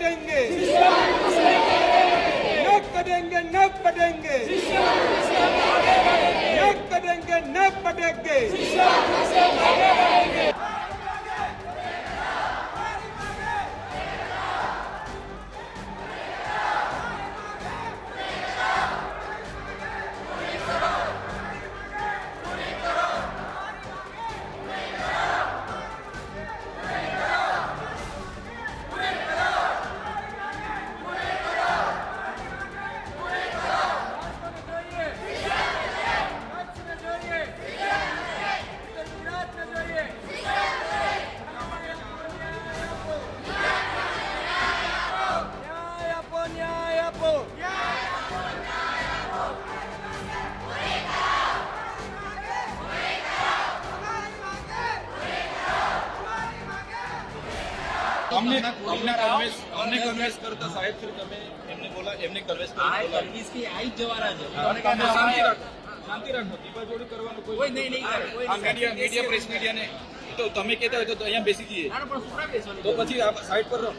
மாட்டேங்கு અમને અમને કન્વેન્સ અમને કન્વેન્સ કરતા સાહેબ શ્રી તમે એમને બોલા એમને કન્વેન્સ આ કરી કે આઈ જવારા છે શાંતિ રાખ શાંતિ રાખો દીપાજોડી કરવાનું કોઈ કોઈ નહીં, નહીં કરે, કોઈ આ મીડિયા મીડિયા પ્રેસ મીડિયાને તો તમે કહેતા હોય તો અહીંયા બેસી જઈએ તો પછી આ સાઈડ પર રહો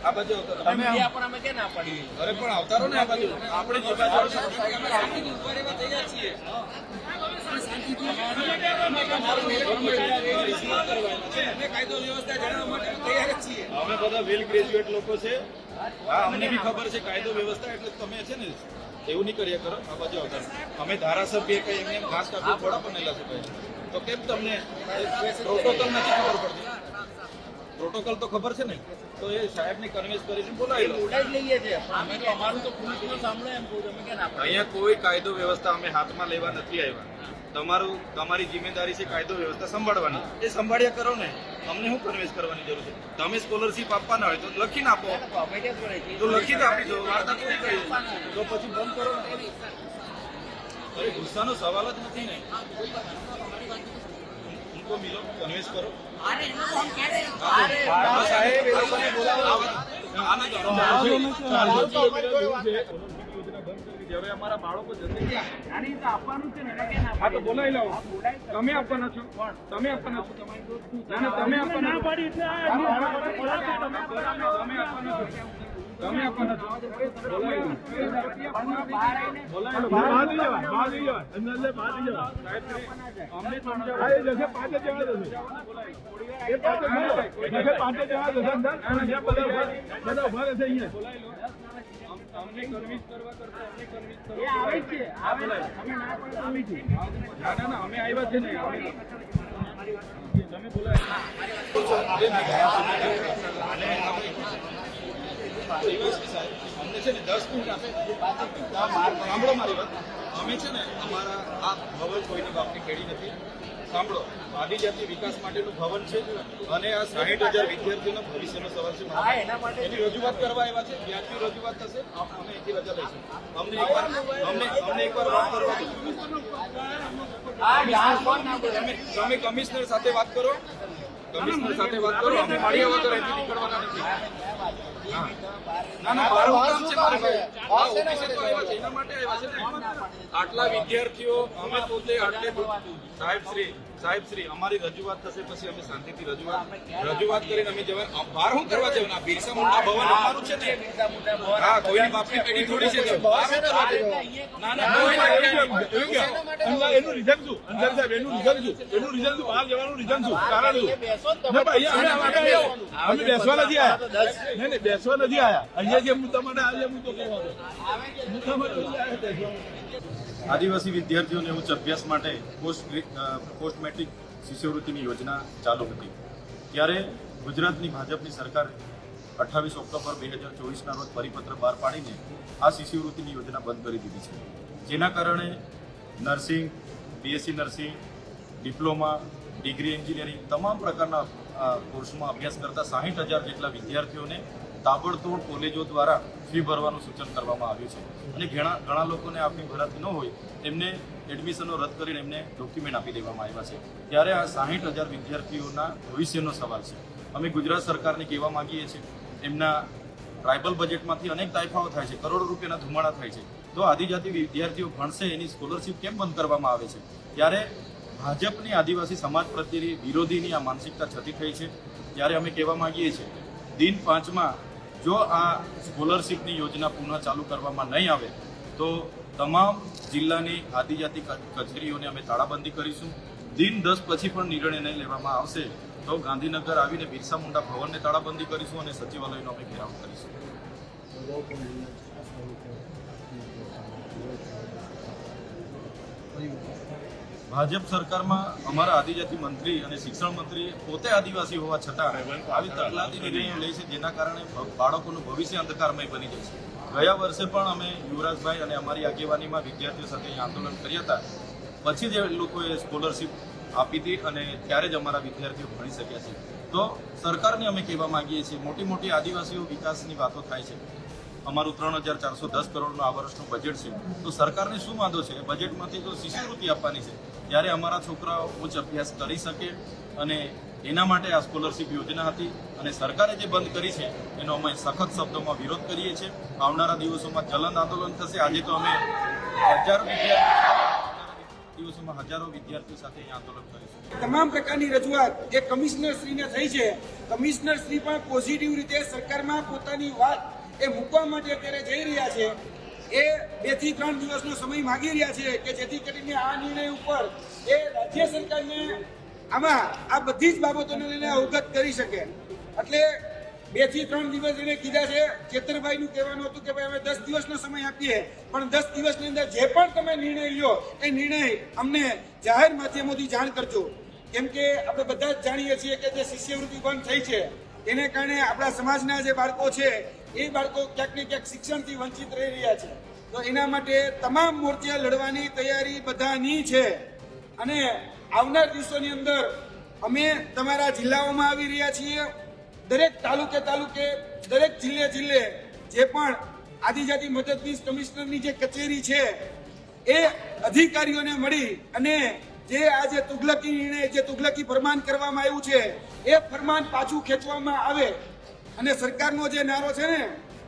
આ બાજુ તમે મીડિયા પર અમે કે ના પડી અરે પણ આવતા રહો ને આ બાજુ આપણે જે બાજુ શાંતિથી ઊભા રહેવા તૈયાર છીએ અમે બધા વેલ ગ્રેજ્યુએટ લોકો છે. અમને બી ખબર છે કાયદો વ્યવસ્થા એટલે તમે છે ને એવું નહીં કર્યા કરો. આ બાજુ અમે ધારાસભ્ય કઈ એમને એમ ઘાસ કાપી થોડા પણ છે. ભાઈ તો કેમ તમને, પ્રોટોકોલ નથી ખબર પડતી? પ્રોટોકોલ તો ખબર છે ને? તો એ સાહેબને કન્વિન્સ કરીને બોલાવી લો. જ લઈએ છીએ. અમે તો અમારું તો પોલીસનું સાંભળે એમ કહું ક્યાં ના અહીંયા કોઈ કાયદો વ્યવસ્થા અમે હાથમાં લેવા નથી આવ્યા. તમારું તમારી જિમ્મેદારી છે કાયદો વ્યવસ્થા સંભાળવાની. એ સંભાળ્યા કરો ને. અમને શું કન્વિન્સ કરવાની જરૂર છે? તમે સ્કોલરશીપ આપવાના હોય તો લખીને આપો. તો લખીને આપી દો. વાર્તા પૂરી કરી તો પછી બંધ કરો ને. અરે ગુસ્સાનો સવાલ જ નથી ને. ઉनको મિલો કન્વિન્સ કરો હા, સાહેબ એ લોકોને બોલાવો આના હવે અમારા બાળકો જશે છે હા તો બોલાવી લાવો તમે આપવાના છો તમે આપવાના છો ના ના તમે આપવાના છો. તમે આપવાના છો છો અમને એ એ કન્વિન્સ કરવા કરતા અમને કન્વિન્સ કરવા ના ના ના અમે આવ્યા છે ને બોલાય. અમને છે ને દસ મિનિટ આપે સાંભળો મારી વાત. અમે છે ને અમારા આ ભવન કોઈની બાપની ખેડી નથી. સાંભળો આદિજાતિ વિકાસ માટેનું ભવન છે અને આ સાહીઠ હજાર વિદ્યાર્થીઓનો ભવિષ્યનો સવાલ છે એની રજૂઆત કરવા આવ્યા છે. વ્યાજબી રજૂઆત થશે? અમે એથી રજા લઈશું અમને એકવાર અમને અમને એકવાર વાત કરવા તમે કમિશનર સાથે વાત કરો. કમિશનર સાથે વાત કરો અમે નીકળવાના નથી. ના ના મારું કામ છે મારે આ ઓફિસે તો આવ્યા છે એના માટે આવ્યા છે ને. આટલા વિદ્યાર્થીઓ અમે પોતે આટલે સાહેબ શ્રી સાહેબ શ્રી અમારી રજૂઆત થશે પછી અમે શાંતિથી રજૂઆત રજૂઆત કરીને અમે જવા બહાર શું કરવા જવાનું આ બિરસા મુંડા ભવન અમારું છે ને. હા કોઈની બાપની પેઢી થોડી છે? ના ના કોઈ એવું કે અંદર એનું રીઝન શું અંદર સાહેબ એનું રીઝન શું એનું રીઝન શું બહાર જવાનું રીઝન શું કારણ શું ના ભાઈ અમે અમે અમે બેસવા નથી આયા નહીં નહીં બેસવા નથી આયા અહીંયા જે હું તમારે આજે. આદિવાસી વિદ્યાર્થીઓને ઉચ્ચ અભ્યાસ માટે પોસ્ટ પોસ્ટ મેટ્રિક શિષ્યવૃત્તિની યોજના ચાલુ હતી. ત્યારે ગુજરાતની ભાજપની સરકારે અઠ્ઠાવીસ ઓક્ટોબર બે હજાર ચોવીસના રોજ પરિપત્ર બહાર પાડીને આ શિષ્યવૃત્તિની યોજના બંધ કરી દીધી છે. જેના કારણે nursing, BSc nursing, diploma, degree engineering તમામ પ્રકારના કોર્સમાં અભ્યાસ કરતા સાહીઠ હજાર જેટલા વિદ્યાર્થીઓને તાબડતોડ કોલેજો દ્વારા ફી ભરવાનું સૂચન કરવામાં આવ્યું છે. અને ઘણા ઘણા લોકોને આ ફી ભરાતી ન હોય, તેમને એડમિશનો રદ કરીને એમને ડોક્યુમેન્ટ આપી દેવામાં આવ્યા છે. ત્યારે આ સાહીઠ હજાર વિદ્યાર્થીઓના ભવિષ્યનો સવાલ છે. અમે ગુજરાત સરકારને કહેવા માગીએ છીએ, એમના ટ્રાઇબલ બજેટમાંથી અનેક તાઇફાઓ થાય છે, કરોડો રૂપિયાના ધુમાડા થાય છે. તો આદિજાતિ વિદ્યાર્થીઓ ભણશે, એની સ્કોલરશિપ કેમ બંધ કરવામાં આવે છે? ત્યારે ભાજપની આદિવાસી સમાજ પ્રત્યેની વિરોધીની આ માનસિકતા છતી થઈ છે. ત્યારે અમે કહેવા માંગીએ છીએ, દિન પાંચમાં જો આ સ્કોલરશીપની યોજના પુનઃ ચાલુ કરવામાં નહીં આવે, તો તમામ જિલ્લાની આદિજાતિ કચેરીઓને અમે તાળાબંધી કરીશું. દિન દસ પછી પણ નિર્ણય નહીં લેવામાં આવશે, તો ગાંધીનગર આવીને બિરસા મુંડા ભવનને તાળાબંધી કરીશું અને સચિવાલયનો અમે ઘેરાવ કરીશું. ભાજપ સરકારમાં અમારા આદિજાતિ મંત્રી અને શિક્ષણ મંત્રી પોતે આદિવાસી હોવા છતાં આવી તકલાતી નિર્ણયો લે છે જેના કારણે બાળકોનું ભવિષ્ય અંધકારમય બની જાય છે. ગયા વર્ષે પણ અમે યુવરાજભાઈ અને અમારી આગેવાનીમાં વિદ્યાર્થીઓ સાથે આંદોલન કર્યા હતા. પછી જે લોકોએ સ્કોલરશીપ આપી હતી અને ત્યારે જ અમારા વિદ્યાર્થીઓ ભણી શક્યા છે. તો સરકારને અમે કહેવા માંગીએ છીએ મોટી મોટી આદિવાસીઓ વિકાસની વાતો થાય છે. અમારું ત્રણ હજાર ચારસો દસ કરોડનું આ વર્ષનું બજેટ છે. તો સરકારને શું વાંધો છે? બજેટમાંથી તો શિષ્યવૃત્તિ આપવાની છે. ત્યારે અમારા છોકરાઓ ઉચ્ચ અભ્યાસ કરી શકે અને એના માટે આ સ્કોલરશીપ યોજના હતી અને સરકારે જે બંધ કરી છે, એનો અમે સખત શબ્દોમાં વિરોધ કરીએ છીએ. આવનારા દિવસોમાં ચલન આંદોલન થશે. આજે તો અમે હજારો દિવસોમાં હજારો વિદ્યાર્થીઓ સાથે આંદોલન કરીશું. તમામ પ્રકારની રજૂઆત જે કમિશનર શ્રીને થઈ છે કમિશનર શ્રી પણ પોઝિટિવ રીતે સરકારમાં પોતાની વાત એ મૂકવા માટે અત્યારે જઈ રહ્યા છે. એ બેથી ત્રણ દિવસનો સમય માગી રહ્યા છે કે જેથી કરીને આ નિર્ણય ઉપર એ રાજ્ય સરકારને આમાં આ બધી જ બાબતોને લઈને અવગત કરી શકે. એટલે બેથી ત્રણ દિવસ એને કીધા છે ચેતરભાઈ નું કહેવાનું હતું કે ભાઈ અમે દસ દિવસનો સમય આપીએ. પણ દસ દિવસની અંદર જે પણ તમે નિર્ણય લ્યો, એ નિર્ણય અમને જાહેર માધ્યમોથી જાણ કરજો. કેમ કે આપણે બધા જ જાણીએ છીએ કે જે શિષ્યવૃત્તિ બંધ થઈ છે, એને કારણે આપણા સમાજના જે બાળકો છે, એ બાળકો ક્યાંક ને ક્યાંક શિક્ષણથી વંચિત રહી રહ્યા છે. તો એના માટે તમામ મોરચે લડવાની તૈયારી બધાની છે. અને આવનાર દિવસોની અંદર અમે તમારા જિલ્લાઓમાં આવી રહ્યા છીએ. દરેક તાલુકે તાલુકે, દરેક જિલ્લે જિલ્લે જે પણ આદિજાતિ મદદનીશ કમિશનરની જે કચેરી છે, એ અધિકારીઓને મળી અને જે આ જે તુગલકી નિર્ણય, જે તુગલકી ફરમાન કરવામાં આવ્યું છે, એ ફરમાન પાછું ખેંચવામાં આવે. અને સરકારનો જે નારો છે ને,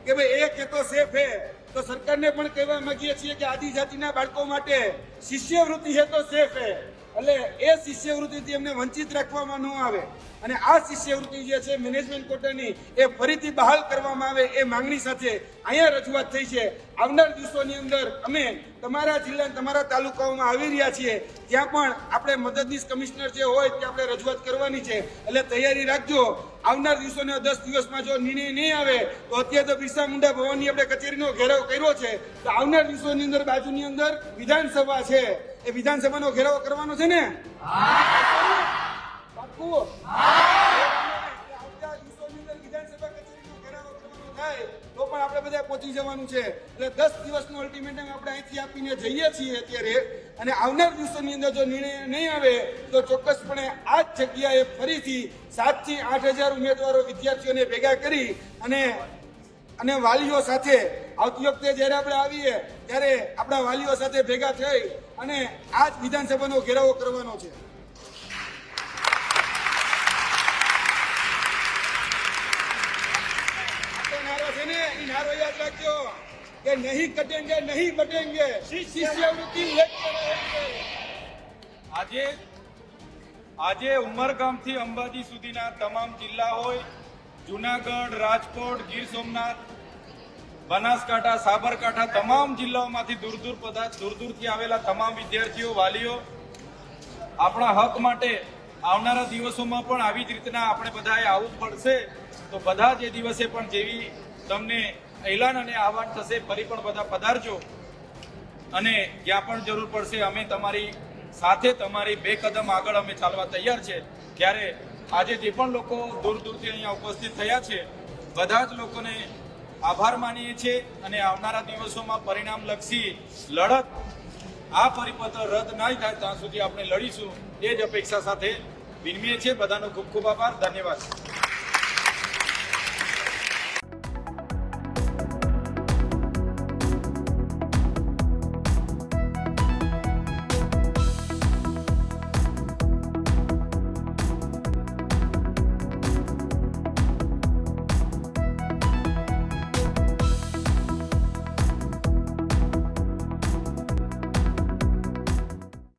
કે ભાઈ એક એ તો સેફ હે તો સરકારને પણ કહેવા માંગીએ છીએ કે આદિજાતિના બાળકો માટે શિષ્યવૃત્તિ છે તો સેફ હે. એટલે એ શિષ્યવૃત્તિથી એમને વંચિત રાખવામાં ન આવે. અને આ શિષ્યવૃત્તિ જે છે મેનેજમેન્ટ કોટાની એ ફરીથી બહાલ કરવામાં આવે એ માંગણી સાથે અહીંયા રજૂઆત થઈ છે. આવનાર દિવસોની અંદર અમે તમારા જિલ્લા તમારા તાલુકાઓમાં આવી રહ્યા છીએ. ત્યાં પણ આપણે મદદનીશ કમિશનર જે હોય ત્યાં આપણે રજૂઆત કરવાની છે. એટલે તૈયારી રાખજો. આવનાર દિવસોને દસ દિવસમાં જો નિર્ણય નહીં આવે, તો અત્યારે તો બિરસા મુંડા ભવનની આપણે કચેરીનો ઘેરાવ કર્યો છે. તો આવનાર દિવસોની અંદર, બાજુની અંદર વિધાનસભા છે. એ વિધાનસભાનો ઘેરાવ કરવાનો છે ને? ઘેરાવો જઈએ છીએ અત્યારે. આવનાર દિવસોની અંદર નિર્ણય નહીં આવે, તો ચોક્કસપણે આ જ જગ્યાએ ફરીથી સાતથી આઠ હજાર ઉમેદવારો વિદ્યાર્થીઓને ભેગા કરી અને અને વાલીઓ સાથે આવતી વખતે જ્યારે આપણે આવીએ, ત્યારે આપણા વાલીઓ સાથે ભેગા થઈ અને આ જ વિધાનસભાનો ઘેરાવો કરવાનો છે. નારો યાદ રાખજો, કે નહીં કટેંગે, નહીં બટેંગે, શિષ્યવૃત્તિ આજે આજે ઉમરગામથી અંબાજી સુધીના તમામ જિલ્લા હોય જુનાગઢ, રાજકોટ, ગીર સોમનાથ, બનાસકાંઠા, સાબરકાંઠા તમામ જિલ્લાઓમાંથી દૂર દૂર પદાર્થ, દૂર દૂરથી આવેલા તમામ વિદ્યાર્થીઓ, વાલીઓ આપણા હક માટે આવનારા દિવસોમાં પણ આવી જ રીતના આપણે બધાએ આવવું પડશે. તો બધા જે દિવસે પણ જેવી તમને એલાન અને આહવાન થશે, ફરી પણ બધા પધારજો. અને જ્યાં પણ જરૂર પડશે, અમે તમારી સાથે, તમારી બે કદમ આગળ અમે ચાલવા તૈયાર છે. ત્યારે આજે જે પણ લોકો દૂર દૂરથી અહીંયા ઉપસ્થિત થયા છે, બધા જ લોકોને આભાર માનીએ છીએ અને આવનારા દિવસોમાં પરિણામલક્ષી લડત આ પરિપત્ર રદ નહીં થાય ત્યાં સુધી આપણે લડીશું, એ જ અપેક્ષા સાથે વિનમીએ છીએ. બધાનો ખૂબ ખૂબ આભાર. ધન્યવાદ.